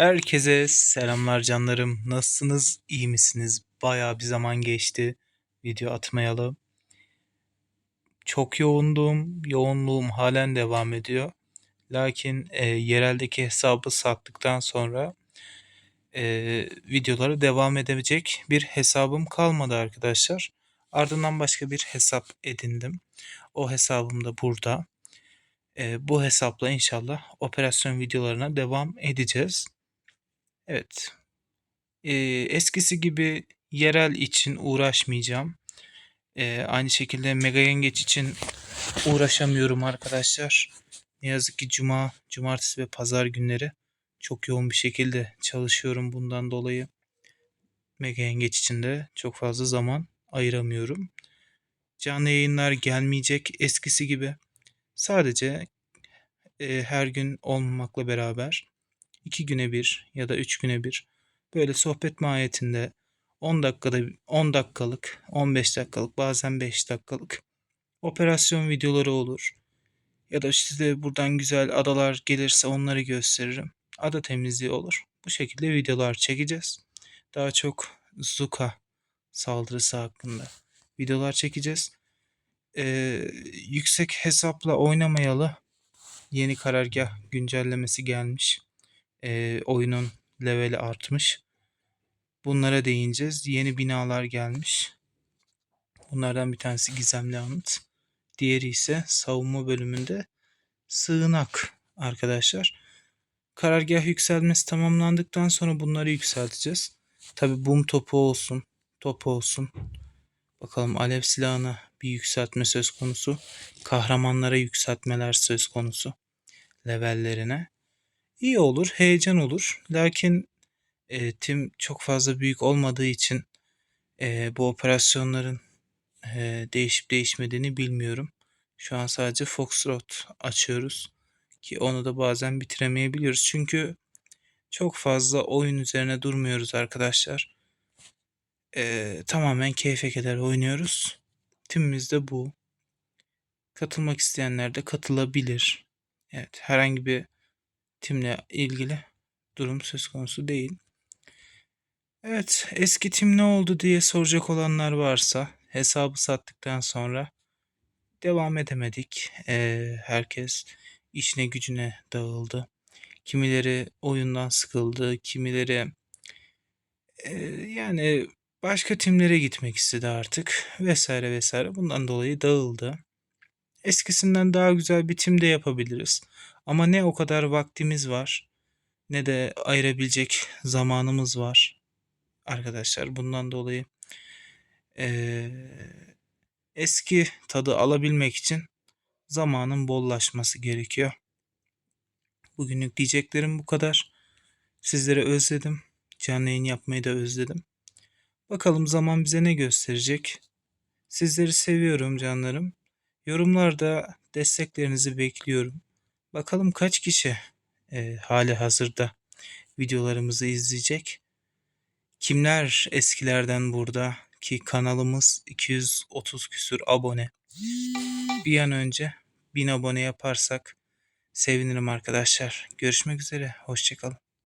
Herkese selamlar canlarım. Nasılsınız? İyi misiniz? Bayağı bir zaman geçti video atmayalı. Çok yoğundum. Yoğunluğum halen devam ediyor. Lakin e, yereldeki hesabı sattıktan sonra e, videolara devam edebilecek bir hesabım kalmadı arkadaşlar. Ardından başka bir hesap edindim. O hesabım da burada. E, bu hesapla inşallah operasyon videolarına devam edeceğiz. Evet. Eee, eskisi gibi yerel için uğraşmayacağım. Eee, aynı şekilde Mega Yengeç için uğraşamıyorum arkadaşlar. Ne yazık ki cuma, cumartesi ve pazar günleri çok yoğun bir şekilde çalışıyorum bundan dolayı. Mega Yengeç için de çok fazla zaman ayıramıyorum. Canlı yayınlar gelmeyecek eskisi gibi. Sadece e, her gün olmamakla beraber iki güne bir ya da üç güne bir böyle sohbet mahiyetinde 10 dakikada 10 dakikalık, 15 dakikalık, bazen 5 dakikalık operasyon videoları olur. Ya da size buradan güzel adalar gelirse onları gösteririm. Ada temizliği olur. Bu şekilde videolar çekeceğiz. Daha çok Zuka saldırısı hakkında videolar çekeceğiz. Ee, yüksek hesapla oynamayalı yeni karargah güncellemesi gelmiş. Ee, oyunun leveli artmış. Bunlara değineceğiz. Yeni binalar gelmiş. Bunlardan bir tanesi gizemli anıt. Diğeri ise savunma bölümünde sığınak arkadaşlar. Karargah yükselmesi tamamlandıktan sonra bunları yükselteceğiz. Tabi bum topu olsun, top olsun. Bakalım alev silahına bir yükseltme söz konusu. Kahramanlara yükseltmeler söz konusu. Levellerine. İyi olur, heyecan olur. Lakin e, tim çok fazla büyük olmadığı için e, bu operasyonların e, değişip değişmediğini bilmiyorum. Şu an sadece Foxtrot açıyoruz ki onu da bazen bitiremeyebiliyoruz. Çünkü çok fazla oyun üzerine durmuyoruz arkadaşlar. E, tamamen keyfe keder oynuyoruz. Timimiz de bu. Katılmak isteyenler de katılabilir. Evet herhangi bir timle ilgili durum söz konusu değil. Evet, eski tim ne oldu diye soracak olanlar varsa hesabı sattıktan sonra devam edemedik. Ee, herkes işine gücüne dağıldı. Kimileri oyundan sıkıldı, kimileri e, yani başka timlere gitmek istedi artık vesaire vesaire. Bundan dolayı dağıldı. Eskisinden daha güzel bir tim de yapabiliriz. Ama ne o kadar vaktimiz var ne de ayırabilecek zamanımız var arkadaşlar. Bundan dolayı ee, eski tadı alabilmek için zamanın bollaşması gerekiyor. Bugünlük diyeceklerim bu kadar. Sizleri özledim. Canlı yayın yapmayı da özledim. Bakalım zaman bize ne gösterecek. Sizleri seviyorum canlarım. Yorumlarda desteklerinizi bekliyorum. Bakalım kaç kişi e, hali hazırda videolarımızı izleyecek. Kimler eskilerden burada ki kanalımız 230 küsür abone. Bir an önce 1000 abone yaparsak sevinirim arkadaşlar. Görüşmek üzere. Hoşçakalın.